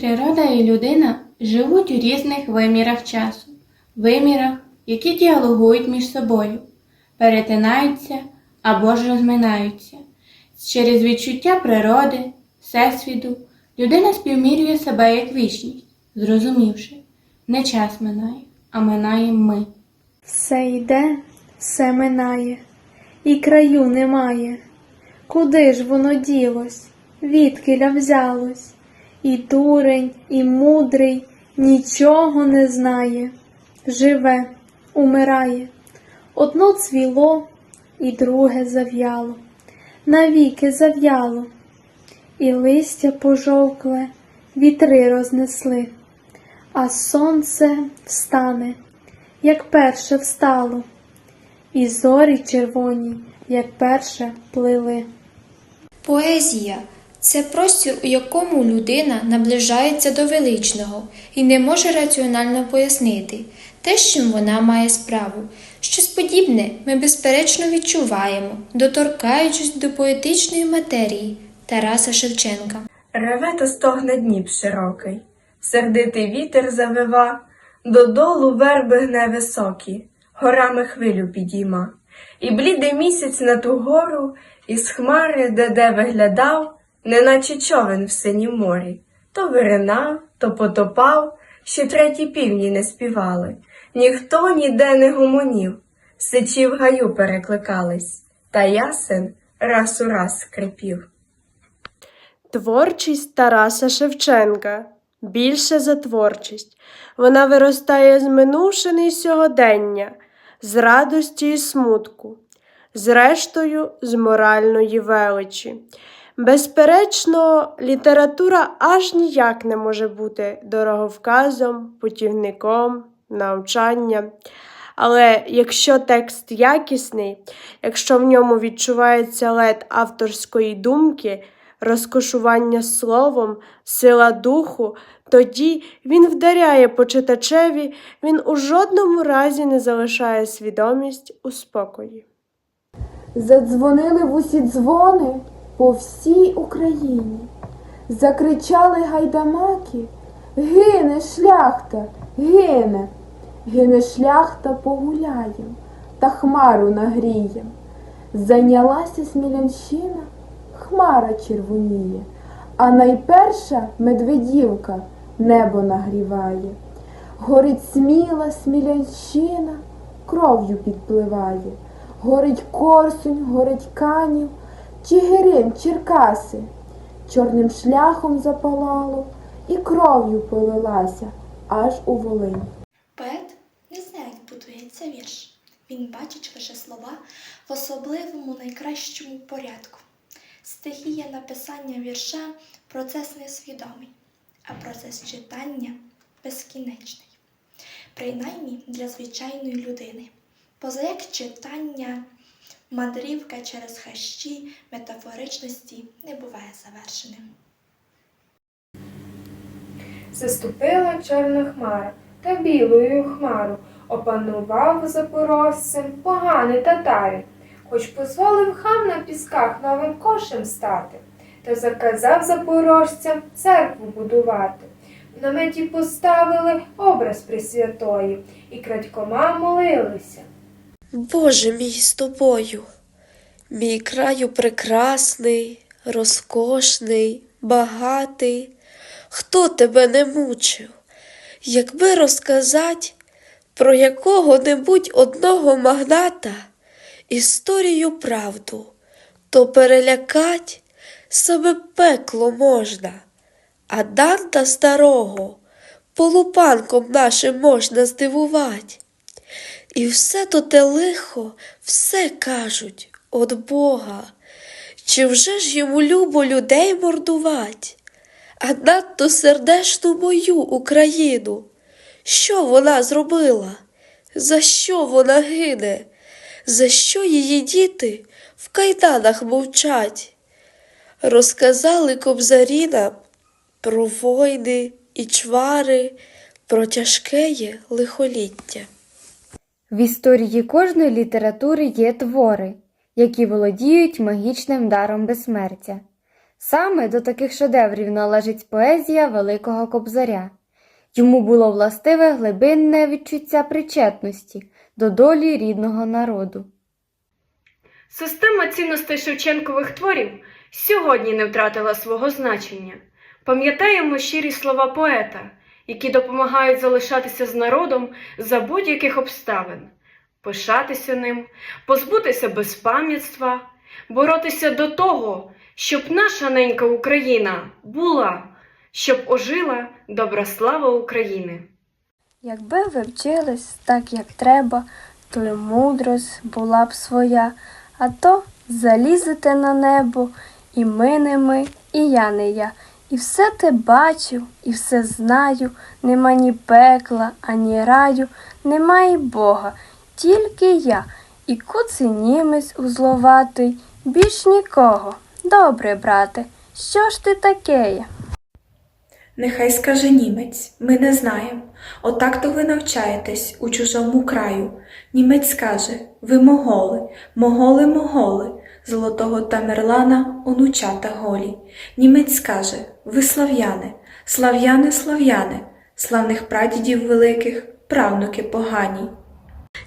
Природа і людина живуть у різних вимірах часу, вимірах, які діалогують між собою, перетинаються або ж розминаються. Через відчуття природи, всесвіту, людина співмірює себе як вічність, зрозумівши, не час минає, а минає ми. Все йде, все минає, і краю немає. Куди ж воно ділось, відкиля взялось? І дурень, і мудрий нічого не знає. Живе, умирає. Одно цвіло, і друге зав'яло, навіки зав'яло, і листя пожовкле вітри рознесли, а сонце встане як перше встало, і зорі червоні, як перше плили. Поезія це простір, у якому людина наближається до величного і не може раціонально пояснити те, з чим вона має справу. Щось подібне ми безперечно відчуваємо, доторкаючись до поетичної матерії Тараса Шевченка. Реве та стогне Дніп широкий, сердитий вітер завива, додолу верби гне високі, горами хвилю підійма. І блідий місяць на ту гору, із хмари, де де виглядав, неначе човен в синім морі, то виринав, то потопав, ще треті півні не співали, ніхто ніде не гомонів, сичі в гаю перекликались, та ясен раз у раз скрипів. Творчість Тараса Шевченка більше за творчість. Вона виростає з минувшини й сьогодення, з радості і смутку, зрештою, з моральної величі. Безперечно, література аж ніяк не може бути дороговказом, путівником, навчанням. Але якщо текст якісний, якщо в ньому відчувається лед авторської думки, розкошування словом, сила духу, тоді він вдаряє по читачеві, він у жодному разі не залишає свідомість у спокої. Задзвонили в усі дзвони по всій Україні. Закричали гайдамаки, гине шляхта, гине, гине шляхта погуляєм та хмару нагрієм. Зайнялася Смілянщина, хмара червоніє, а найперша медведівка небо нагріває. Горить сміла Смілянщина, кров'ю підпливає. Горить Корсунь, горить Канів, Чигирин, Черкаси. Чорним шляхом запалало і кров'ю полилася аж у Волинь. Поет не знає, як будується вірш. Він бачить лише слова в особливому найкращому порядку. Стихія написання вірша процес несвідомий, а процес читання безкінечний. Принаймні для звичайної людини. Поза як читання, мандрівка через хащі метафоричності не буває завершеним. Заступила чорна хмара та білою хмару опанував запорожцем поганий татарин, хоч позволив хам на пісках новим кошем стати, та заказав запорожцям церкву будувати. В наметі поставили образ Пресвятої і крадькома молилися. Боже мій з тобою, мій краю прекрасний, розкошний, багатий, хто тебе не мучив, якби розказать про якого-небудь одного магната історію правду, то перелякать саме пекло можна, а Данта старого полупанком нашим можна здивувати. І все то те лихо, все кажуть от Бога. Чи вже ж йому любо людей мордувать? А надто сердешну мою Україну. Що вона зробила? За що вона гине? За що її діти в кайданах мовчать? Розказали кобзарі нам про войни і чвари, про тяжкеє лихоліття. В історії кожної літератури є твори, які володіють магічним даром безсмертя. Саме до таких шедеврів належить поезія Великого Кобзаря. Йому було властиве глибинне відчуття причетності до долі рідного народу. Система цінностей Шевченкових творів сьогодні не втратила свого значення. Пам'ятаємо щирі слова поета, які допомагають залишатися з народом за будь-яких обставин, пишатися ним, позбутися безпам'ятства, боротися до того, щоб наша ненька Україна була, щоб ожила добра слава України. Якби ви вчились так, як треба, то й мудрость була б своя, а то залізете на небо, і ми не ми, і я не я. І все те бачу, і все знаю, нема ні пекла, ані раю, нема і Бога, тільки я, і куций німець узловатий, більш нікого. Добре, брате, що ж ти такеє? Нехай скаже німець, ми не знаєм. Отак то ви навчаєтесь у чужому краю. Німець скаже, ви моголи, моголи, моголи, золотого Тамерлана онучата голі. Німець скаже, ви слав'яни, слав'яни, слав'яни, славних прадідів великих, правнуки погані.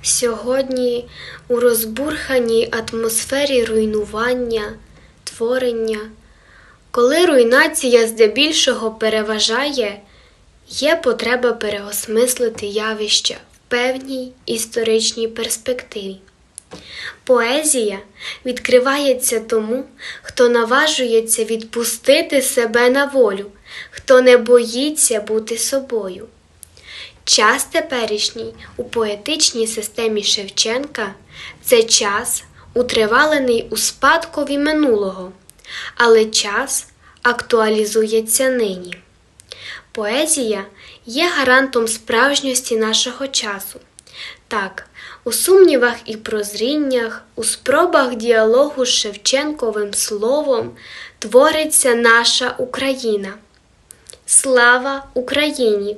Сьогодні у розбурханій атмосфері руйнування, творення, коли руйнація здебільшого переважає, є потреба переосмислити явища в певній історичній перспективі. Поезія відкривається тому, хто наважується відпустити себе на волю, хто не боїться бути собою. Час теперішній у поетичній системі Шевченка це час, утривалений у спадкові минулого, але час актуалізується нині. Поезія є гарантом справжньості нашого часу. Так, у сумнівах і прозріннях, у спробах діалогу з Шевченковим словом твориться наша Україна. Слава Україні!